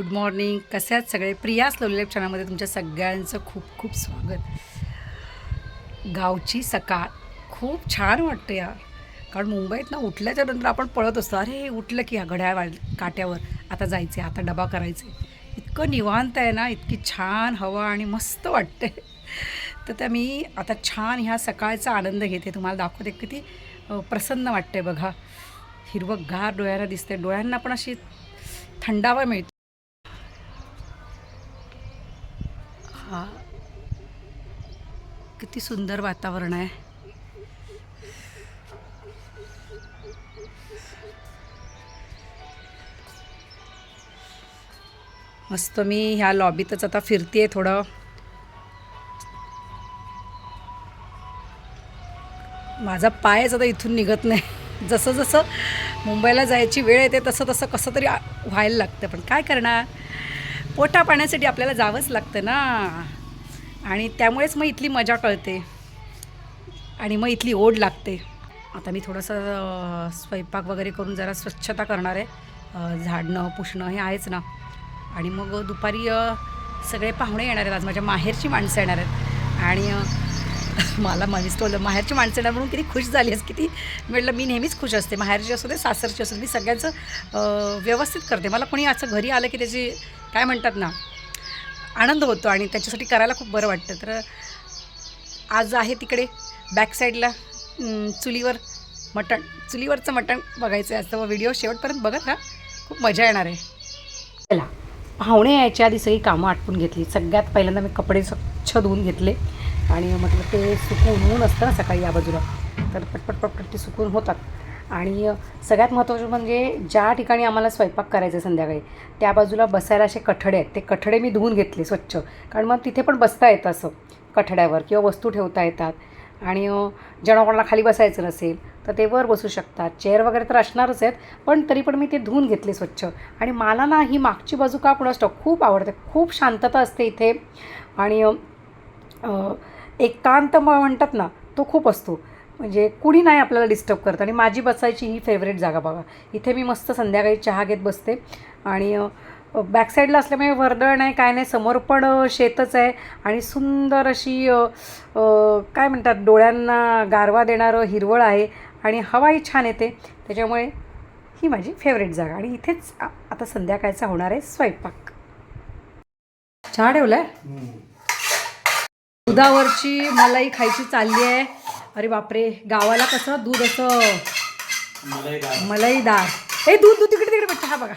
Good morning. कसे आहात सगळे? प्रियास लोलेप क्षणामध्ये तुमच्या सगळ्यांचं खूप खूप स्वागत. गावची सकाळ खूप छान वाटतं यार. कारण मुंबईत ना उठल्याच्या नंतर आपण पळत असतो. अरे उठलं की घड्याळ वाढ काट्यावर. आता जायचे आता डबा करायचे इतकं निवांत आहे ना इतकी छान हवा आणि मस्त वाटते. तर त्या मी आता छान ह्या सकाळचा आनंद घेते. तुम्हाला दाखवते किती प्रसन्न वाटते बघा. हिरवंगार डोळ्यांना दिसते डोळ्यांना पण अशी थंडावा मिळतो. हा. किती सुंदर वातावरण आहे. मस्त मी ह्या लॉबीतच आता फिरते थोडं. माझा पायच आता इथून निघत नाही. जसं जसं मुंबईला जायची वेळ येते तसं तसं कसं तरी व्हायला लागतं. पण काय करणार? पोटा पाण्यासाठी आपल्याला जावंच लागतं ना. आणि त्यामुळेच मग इथली मजा कळते. आणि मग इथली ओढ लागते. आता मी थोडंसं स्वयंपाक वगैरे करून जरा स्वच्छता करणार आहे. झाडणं पुसणं हे आहेच ना. आणि मग दुपारी सगळे पाहुणे येणार आहेत. आज माझ्या माहेरची माणसं येणार आहेत. आणि मला मनीस टोलं माहेरची माणसं म्हणून किती खुश झाली आहेस किती म्हटलं मी नेहमीच खुश असते. माहेरची असू दे सासरची असू दे मी सगळ्यांचं व्यवस्थित करते. मला कोणी असं घरी आलं की त्याची काय म्हणतात ना आनंद होतो आणि त्याच्यासाठी करायला खूप बरं वाटतं. तर आज आहे तिकडे बॅक साईडला चुलीवर मटण. चुलीवरचं मटण बघायचं आहे. असं व्हिडिओ शेवटपर्यंत बघत हा खूप मजा येणार आहे. चला पाहुणे यायच्या आधी सगळी कामं आटपून घेतली. सगळ्यात पहिल्यांदा मी कपडे स्वच्छ धुवून घेतले. आणि म्हटलं ते सुकून ऊन असतं ना सकाळी या बाजूला. तर पटपट पटपट ते सुकून होतात. आणि सगळ्यात महत्त्वाचं म्हणजे ज्या ठिकाणी आम्हाला स्वयंपाक करायचा आहे संध्याकाळी त्या बाजूला बसायला असे कठडे आहेत. ते कठडे मी धुवून घेतले स्वच्छ. कारण मग तिथे पण बसता येतं असं कठड्यावर किंवा वस्तू ठेवता येतात. आणि ज्यांना कोणाला खाली बसायचं नसेल तर ते वर बसू शकतात. चेअर वगैरे तर असणारच आहेत पण तरी पण मी ते धुवून घेतले स्वच्छ. आणि मला ना ही मागची बाजू का कुणास ठाऊक खूप आवडते. खूप शांतता असते इथे. आणि एकांत म- म्हणतात ना तो खूप असतो. म्हणजे कुणी नाही आपल्याला डिस्टर्ब करत आणि माझी बसायची ही फेवरेट जागा बघा. इथे मी मस्त संध्याकाळी चहा घेत बसते. आणि बॅकसाईडला असल्यामुळे वर्दळ नाही काय नाही समोर पण शेतच आहे. आणि सुंदर अशी काय म्हणतात डोळ्यांना गारवा देणारं हिरवळ आहे. आणि हवाही छान येते. त्याच्यामुळे ही माझी फेवरेट जागा. आणि इथेच आता संध्याकाळचा होणार आहे स्वयंपाक. चहा ठेवला आहे दुधावरची मलाई खायची चालली आहे. अरे बापरे गावाला कसं दूध असं? मलाईदार. ए दूध दूध तिकडे तिकडे बच्चा चहा बघा.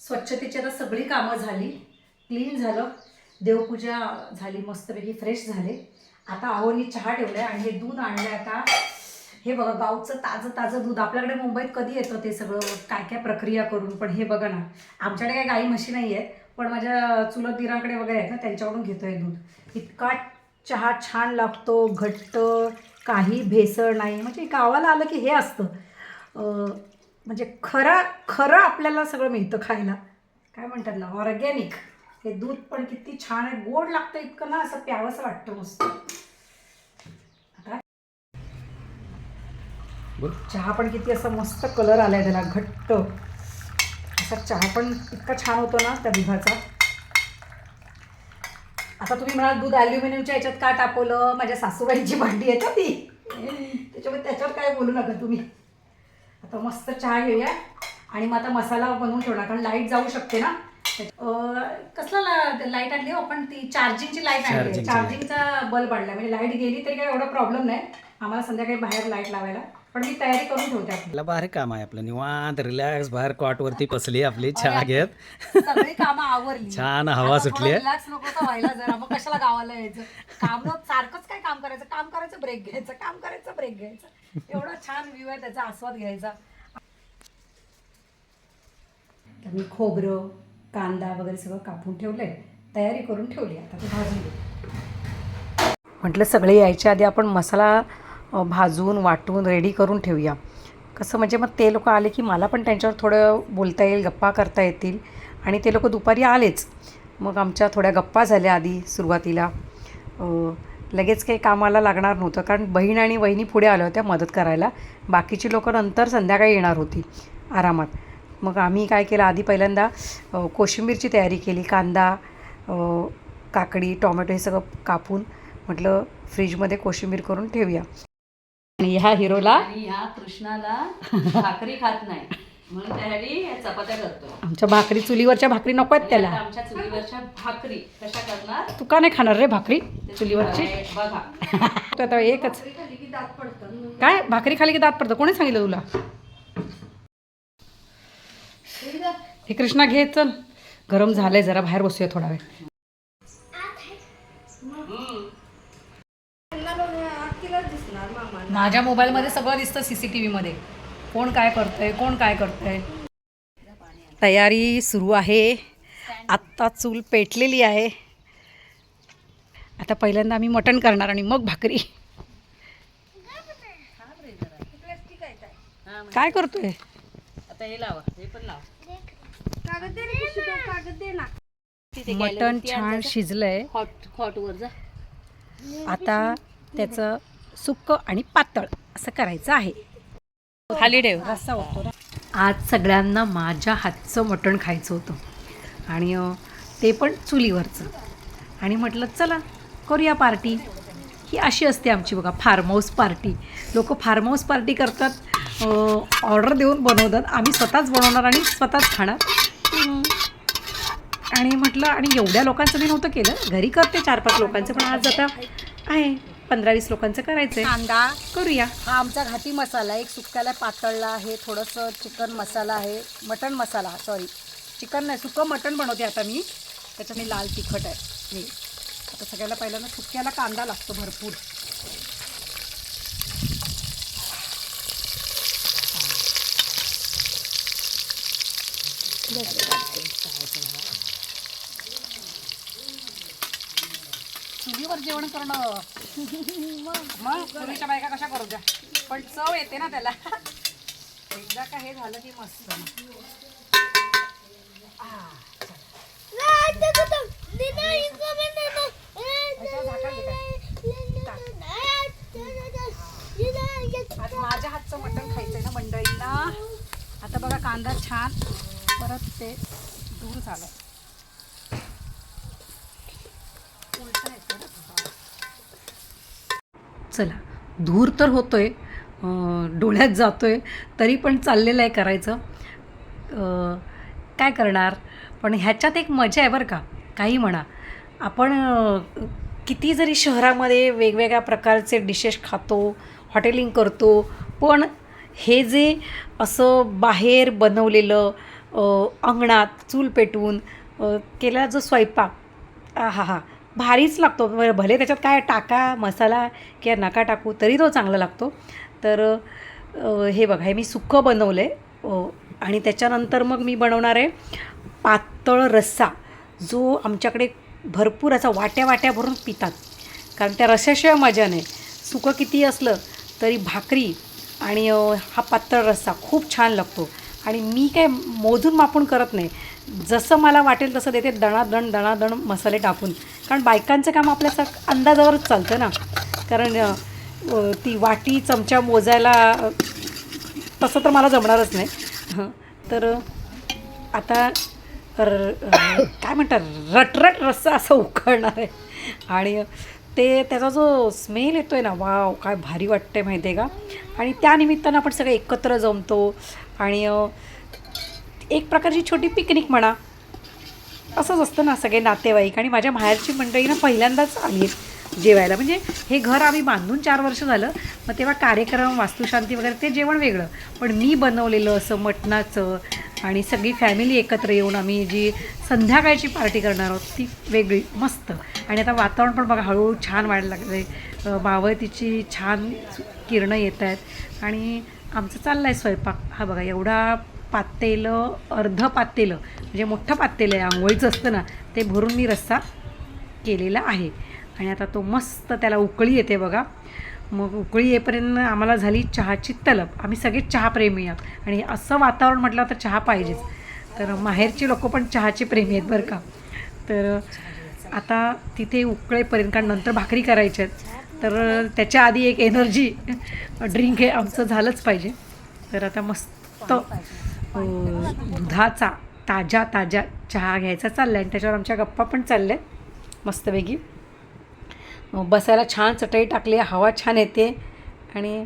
स्वच्छतेची आता सगळी कामं झाली. क्लीन झालं. देवपूजा झाली मस्तपैकी फ्रेश झाले. आता आहोनी चहा ठेवलाय आणि हे दूध आणलंय आता. हे बघा गावचं ताजं ताजं दूध. आपल्याकडे मुंबईत कधी येतं ते सगळं? काय काय प्रक्रिया करून? पण हे बघा ना आमच्याकडे काही गाई म्हशी नाही आहेत पण माझ्या चुलत दिराकडे वगैरे आहेत ना त्यांच्याकडून घेतो आहे दूध. इतका चहा छान लागतो घट्ट काही भेसळ नाही. म्हणजे गावाला आलं की हे असतं. म्हणजे खरा खरं आपल्याला सगळं मिळतं खायला. काय म्हणतात ना ऑर्गॅनिक हे दूध पण किती छान आहे. गोड लागतं इतकं ना असं प्यावंसं वाटतं मस्त. चहा पण किती असा मस्त कलर आलाय त्याला घट्ट. असा चहा पण इतका छान होतो ना त्या दुधाचा आता तुम्ही म्हणाल दूध ॲल्युमिनियमच्या याच्यात का टाकवलं? माझ्या सासूबाईंची भांडी आहे का ती. त्याच्यामुळे त्याच्यावर काय बोलू नका तुम्ही. आता मस्त चहा घेऊया. आणि मग आता मसाला बनवून ठेवणार कारण लाइट जाऊ शकते ना. कसला लाइट आणली हो आपण? ती चार्जिंगची लाइट आणली. चार्जिंगचा बल्ब आणला. म्हणजे लाइट गेली तरी काय एवढा प्रॉब्लेम नाही. आम्हाला संध्याकाळी बाहेर लाइट लावायला. पण मी तयारी करून ठेवते आपली. आपलं भारी काम आहे आपलं. निवांत रिलॅक्स बाहेर कॉट वरती बसली आपली चहा घेत. सगळी कामं आवरली. छान हवा सुटली आहे. रिलॅक्स नको का व्हायला जरा. मग कशाला गावाला यायचं? काम सारखंच काय काम करायचं? काम करायचं ब्रेक घ्यायचं. काम करायचं ब्रेक घ्यायचं. एवढा छान व्ह्यू आहे त्याचा आस्वाद घ्यायचा. तर मी खोबरं कांदा वगैरे सगळं कापून ठेवलंय. तयारी करून ठेवली. आता ते भाजून घेऊ. म्हटलं सगळे यायच्या आधी आपण मसाला भाजून वाटून रेडी करून ठेवूया. कसं म्हणजे मग ते लोक आले की मला पण त्यांच्यावर थोडं बोलता येईल गप्पा करता येतील आणि ते लोक दुपारी आलेच. मग आमच्या थोड्या गप्पा झाल्या आधी सुरुवातीला. लगेच काही कामाला लागणार नव्हतं कारण बहीण आणि वहिनी पुढे आल्या होत्या मदत करायला. बाकीची लोकं नंतर संध्याकाळी येणार होती आरामात. मग आम्ही काय केलं? आधी पहिल्यांदा कोशिंबीरची तयारी केली कांदा काकडी टोमॅटो हे सगळं कापून म्हटलं फ्रीजमध्ये कोशिंबीर करून ठेवूया. आणि ह्या हिरोला आणि ह्या कृष्णाला भाकरी खात नाही. म्हणून त्यासाठी या चपात्या करतो. आमच्या भाकरी चुलीवरच्या भाकरी नको आहेत त्याला. आता आमच्या चुलीवरच्या भाकरी कशा करणार? तू का नाही खाणार रे भाकरी चुलीवरची? बघा. तू आता एकच. काय? भाकरी खाली की दात पडतं? कोणी सांगितलं तुला? हे कृष्णा घे चल. गरम झालंय जरा बाहेर बसूया थोडा वेळ. माझ्या मोबाईलमध्ये सगळं दिसतं सी सी टी व्हीमध्ये. कोण काय करतंय कोण काय करतंय? तयारी सुरू आहे. आत्ता चूल पेटलेली आहे. आता पहिल्यांदा आम्ही मटण करणार आणि मग भाकरी. काय करतोय? आता हे लावा हे पण लावा. मटण छान शिजलंय. हॉट हॉट वर जा. आता त्याचं सुक्क आणि पातळ असं करायचं आहे. खाली ठेव. रस्सा होतो आज सगळ्यांना माझ्या हातचं मटण खायचं होतं. आणि ते पण चुलीवरचं. आणि म्हटलं चला करूया पार्टी. ही अशी असते आमची बघा फार्म हाऊस पार्टी. लोक फार्म हाऊस पार्टी करतात ऑर्डर देऊन बनवतात. आम्ही स्वतःच बनवणार आणि स्वतःच खाणार. आणि म्हटलं आणि एवढ्या लोकांचं मी नव्हतं केलं. घरी करते चार पाच लोकांचं पण आज आता आहे. पंधरा वीस लोकांचं करायचं आहे कांदा. करूया. हा आमचा घाटी मसाला एक सुक्याला पातळला आहे. थोडंसं चिकन मसाला आहे. मटण मसाला सॉरी चिकन नाही सुकं मटण बनवते आता मी. त्याच्याने लाल तिखट आहे. हे. आता सगळ्याला पहिल्यांदा सुक्याला कांदा लागतो भरपूर. चुलीवर जेवण करणं मग पूर्वीच्या बायका कशा करू द्या? पण चव येते ना त्याला. एकदा का हे झालं की मस्त. माझ्या हातचं मटण खायचंय ना मंडळींना. आता बघा कांदा छान. परत ते दूर झालं. चला. धूर तर होतोय. आहे डोळ्यात जातोय. तरी पण चाललेलं आहे करायचं. काय करणार? पण ह्याच्यात एक मजा आहे बरं का. काही म्हणा. आपण किती जरी शहरामध्ये वेगवेगळ्या प्रकारचे डिशेस खातो हॉटेलिंग करतो पण हे जे असं बाहेर बनवलेलं अंगणात चूल पेटवून केला जो स्वयंपाक. हा हा. भारीच लागतो. भले त्याच्यात काय टाका मसाला किंवा नका टाकू तरी तो चांगला लागतो. तर हे बघा हे मी सुक्कं बनवलं. आहे आणि त्याच्यानंतर मग मी बनवणार आहे पातळ रस्सा. जो आमच्याकडे भरपूर असा वाट्या वाट्या भरून पितात. कारण त्या रस्स्याशिवाय मजा नाही. सुकं किती असलं तरी भाकरी आणि हा पातळ रस्सा खूप छान लागतो. आणि मी काय मोजून मापून करत नाही. जसं मला वाटेल तसं देते. दणादण दणादण मसाले टाकून. कारण बायकांचं काम आपल्या अंदाजावरच चालतं ना. कारण ती वाटी चमचा मोजायला तसं तर मला जमणारच नाही. हं. तर आता र काय म्हणतात? रटरट रस्सा असं उकळणार आहे. आणि ते त्याचा जो स्मेल येतो आहे ना वाव काय भारी वाटतं आहे माहिती आहे का? आणि त्यानिमित्तानं आपण सगळे एकत्र जमतो. आणि एक प्रकारची छोटी पिकनिक म्हणा. असंच असतं ना सगळे नातेवाईक आणि माझ्या माहेरची मंडळी ना पहिल्यांदाच आली आहेत जेवायला. म्हणजे हे घर आम्ही बांधून चार वर्ष झालं मग तेव्हा कार्यक्रम वास्तुशांती वगैरे ते जेवण वेगळं. पण मी बनवलेलं असं मटणाचं आणि सगळी फॅमिली एकत्र येऊन आम्ही जी संध्याकाळची पार्टी करणार आहोत ती वेगळी मस्त. आणि आता वातावरण पण बघा हळूहळू छान वाढायला लागलं आहे मावळतीची छान किरणं येत आहेत आणि आमचं चाललं आहे स्वयंपाक. हा बघा एवढा पातेलं अर्ध पातेलं म्हणजे मोठं पातेलं आहे आंघोळीचं असतं ना ते भरून मी रस्सा केलेला आहे. आणि आता तो मस्त त्याला उकळी येते बघा. मग उकळी येईपर्यंत आम्हाला झाली चहाची तलब. आम्ही सगळे चहाप्रेमी आहोत. आणि असं वातावरण म्हटलं तर चहा पाहिजेच. तर माहेरची लोक पण चहाचे प्रेमी आहेत बरं का. तर आता तिथे उकळेपर्यंत कारण नंतर भाकरी करायच्या आहेत तर त्याच्या आधी एक एनर्जी ड्रिंक हे आमचं झालंच पाहिजे. तर आता मस्त दुधाचा ताज्या ताज्या चहा घ्यायचा चालला आहे आणि त्याच्यावर आमच्या गप्पा पण चालल्या आहेत मस्तपैकी बसायला छान चटई टाकली आहे, हवा छान येते आणि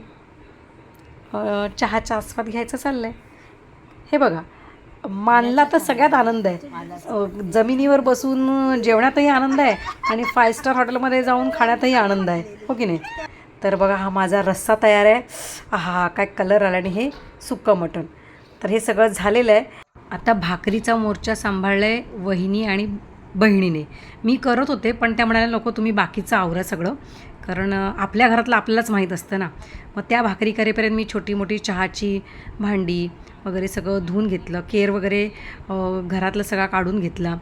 चहाचा आस्वाद घ्यायचा चाललं आहे हे बघा मानला तर सगळ्यात आनंद आहे. जमिनीवर बसून जेवणातही आनंद आहे आणि फाय स्टार हॉटेलमध्ये जाऊन खाण्यातही आनंद आहे हो की नाही? तर बघा हा माझा रस्सा तयार आहे. हा काय कलर आला आणि हे सुक्कं मटण. तर हे सगळं झालेलं आहे. आता भाकरीचा मोर्चा सांभाळला आहे वहिनी आणि बहिणीने. मी करत होते पण त्या म्हणाल्या नको तुम्ही बाकीचं आवरा सगळं. कारण आपल्या घरातलं आपल्यालाच माहीत असतं ना. मग त्या भाकरी करेपर्यंत मी छोटी मोठी चहाची भांडी वगैरे सगळं धुवून घेतलं. केर वगैरे घरातलं सगळं काढून घेतला.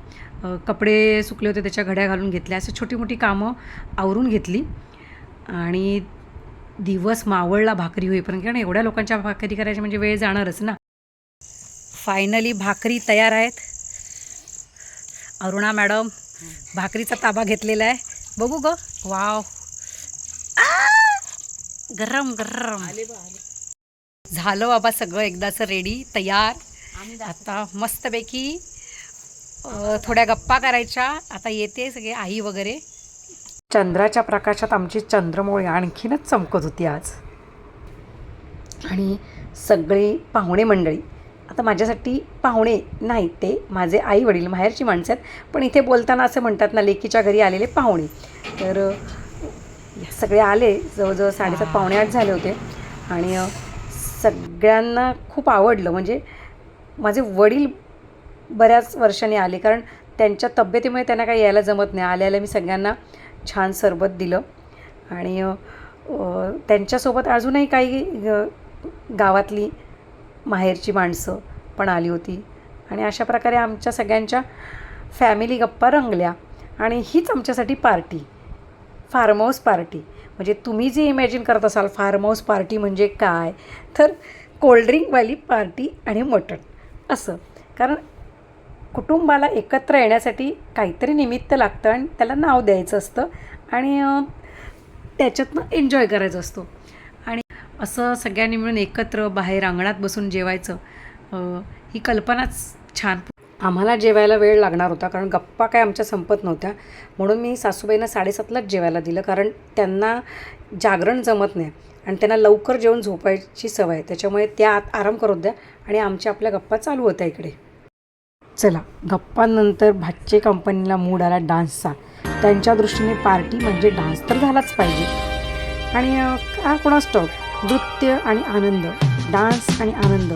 कपडे सुकले होते त्याच्या घड्या घालून घेतल्या. असं छोटी मोठी कामं आवरून घेतली. आणि दिवस मावळला भाकरी होईपर्यंत. कारण एवढ्या लोकांच्या भाकरी करायच्या म्हणजे वेळ जाणारच ना. फायनली भाकरी तयार आहेत. अरुणा मॅडम भाकरीचा ताबा घेतलेला आहे. बघू ग. वाव! गरम गरम. झालं बाबा सगळं एकदाचं रेडी तयार. आता मस्तपैकी थोड्या गप्पा करायच्या. आता येते सगळे आई वगैरे. चंद्राच्या प्रकाशात आमची चंद्रमोळी आणखीनच चमकत होती आज. आणि सगळे पाहुणे मंडळी आता माझ्यासाठी पाहुणे नाही ते. माझे आई वडील माहेरची माणसं आहेत. पण इथे बोलताना असं म्हणतात ना लेकीच्या घरी आलेले पाहुणे. तर सगळे आले. जवळजवळ साडेसात पावणे आठ झाले होते. आणि सगळ्यांना खूप आवडलं. म्हणजे माझे वडील बऱ्याच वर्षांनी आले. कारण त्यांच्या तब्येतीमुळे त्यांना काही यायला जमत नाही. आल्याला मी सगळ्यांना छान सरबत दिलं. आणि त्यांच्यासोबत अजूनही काही गावातली माहेरची माणसं पण आली होती. आणि अशा प्रकारे आमच्या सगळ्यांच्या फॅमिली गप्पा रंगल्या. आणि हीच आमच्यासाठी पार्टी फार्म हाऊस पार्टी म्हणजे तुम्ही जे इमॅजिन करत असाल फार्म हाऊस पार्टी म्हणजे काय? तर कोल्ड्रिंकवाली पार्टी आणि मटण असं. कारण कुटुंबाला एकत्र येण्यासाठी काहीतरी निमित्त लागतं आणि त्याला नाव द्यायचं असतं. आणि त्याच्यातनं एन्जॉय करायचं असतो. असं सगळ्यांनी मिळून एकत्र बाहेर अंगणात बसून जेवायचं. ही कल्पनाच छान. आम्हाला जेवायला वेळ लागणार होता कारण गप्पा काय आमच्या संपत नव्हत्या. म्हणून मी सासूबाईंना साडेसातलाच जेवायला दिलं कारण त्यांना जागरण जमत नाही आणि त्यांना लवकर जेवून झोपायची सवय आहे. त्याच्यामुळे त्या आत आराम करू द्या आणि आमच्या आपल्या गप्पा चालू होत्या इकडे. चला गप्पांनंतर भाच्चे कंपनीला मूड आला डान्सचा त्यांच्या दृष्टीने पार्टी म्हणजे डान्स तर झालाच पाहिजे. आणि का कोणास स्टॉक नृत्य आणि आनंद डान्स आणि आनंद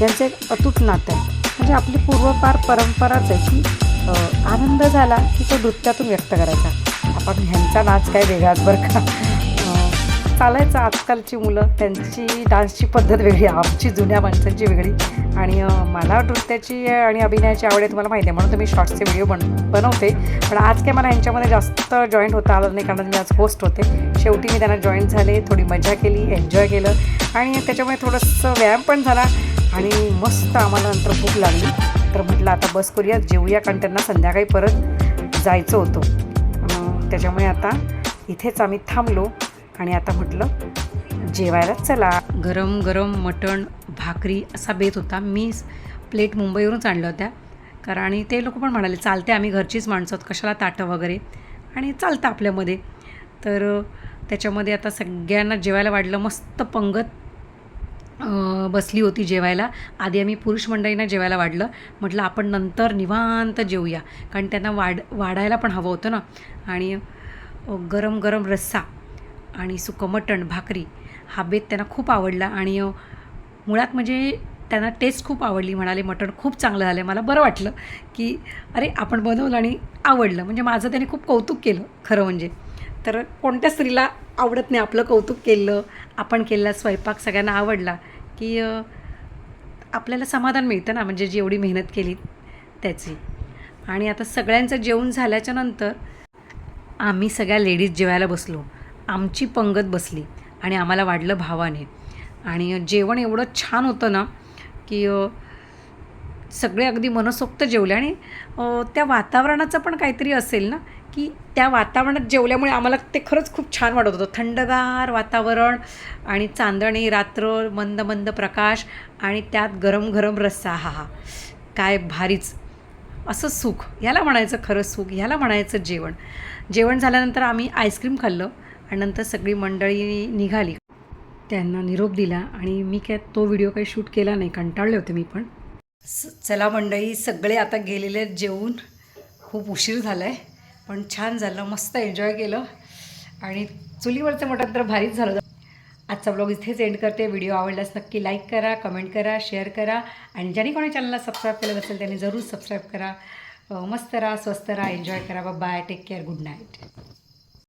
यांचं एक अतूट नातं. आहे म्हणजे आपली पूर्वपार परंपराच आहे की आनंद झाला की तो नृत्यातून व्यक्त करायचा. आपण ह्यांचा नाच काय वेगळाच बरं का? चालायचं आजकालची मुलं त्यांची डान्सची पद्धत वेगळी आमची जुन्या माणसांची वेगळी. आणि मला नृत्याची आणि अभिनयाची आवड आहे तुम्हाला माहिती आहे. म्हणून तर मी शॉर्ट्सचे व्हिडिओ बन बनवते. पण आज काय मला यांच्यामध्ये जास्त जॉईंट होता आलं नाही कारण मी आज होस्ट होते. शेवटी मी त्यांना जॉईंट झाले थोडी मजा केली एन्जॉय केलं. आणि त्याच्यामुळे थोडंसं व्यायाम पण झाला. आणि मस्त आम्हाला नंतर भूक लागली. तर म्हटलं आता बस करूया जेवूया कारण त्यांना संध्याकाळी परत जायचं होतं. त्याच्यामुळे आता इथेच आम्ही थांबलो. आणि आता म्हटलं जेवायलाच चला. गरम गरम मटण भाकरी असा बेत होता. मी प्लेट मुंबईवरूनच आणल्या होत्या. कारण आणि ते लोक पण म्हणाले चालते आम्ही घरचीच माणसं आहोत. कशाला ताटं वगैरे? आणि चालतं आपल्यामध्ये. तर त्याच्यामध्ये आता सगळ्यांना जेवायला वाढलं. मस्त पंगत बसली होती जेवायला. आधी आम्ही पुरुष मंडळींना जेवायला वाढलं. म्हटलं आपण नंतर निवांत जेवूया कारण त्यांना वाढ वाढायला पण हवं होतं ना. आणि गरम गरम रस्सा. आणि सुकं मटण भाकरी हा बेत त्यांना खूप आवडला आणि मुळात म्हणजे त्यांना टेस्ट खूप आवडली म्हणाले मटण खूप चांगलं झालं. आहे मला बरं वाटलं की अरे आपण बनवलं आणि आवडलं. म्हणजे माझं त्याने खूप कौतुक केलं खरं म्हणजे. तर कोणत्या स्त्रीला आवडत नाही आपलं कौतुक केलं आपण केलेला स्वयंपाक सगळ्यांना आवडला की आपल्याला समाधान मिळतं ना म्हणजे जेवढी एवढी मेहनत केली त्याची. आणि आता सगळ्यांचं जेवण झाल्याच्यानंतर आम्ही सगळ्या लेडीज जेवायला बसलो. आमची पंगत बसली आणि आम्हाला वाढलं भावाने. आणि जेवण एवढं छान होतं ना की सगळे अगदी मनसोक्त जेवले. आणि त्या वातावरणाचं पण काहीतरी असेल ना की त्या वातावरणात जेवल्यामुळे आम्हाला ते खरंच खूप छान वाटत होतं. थंडगार वातावरण आणि चांदणी रात्र मंद मंद प्रकाश आणि त्यात गरम गरम रस्सा. हा हा. काय भारीच. असं सुख. ह्याला म्हणायचं खरं सुख. ह्याला म्हणायचं जेवण. जेवण झाल्यानंतर आम्ही आईस्क्रीम खाल्लं. आणि नंतर सगळी मंडळी निघाली. त्यांना निरोप दिला आणि मी काय तो व्हिडिओ काही शूट केला नाही कंटाळले होते मी पण. चला मंडळी सगळे आता गेलेले आहेत जेवून. खूप उशीर झाला आहे पण छान झालं मस्त एन्जॉय केलं. आणि चुलीवरचं मटण तर भारीच झालं. आजचा ब्लॉग इथेच एंड करते. व्हिडिओ आवडल्यास नक्की लाईक करा कमेंट करा शेअर करा. आणि ज्यांनी कोणी चॅनलला सबस्क्राईब केलं नसेल त्यांनी जरूर सबस्क्राईब करा. मस्त राहा स्वस्त राहा एन्जॉय करा. Bye take care good night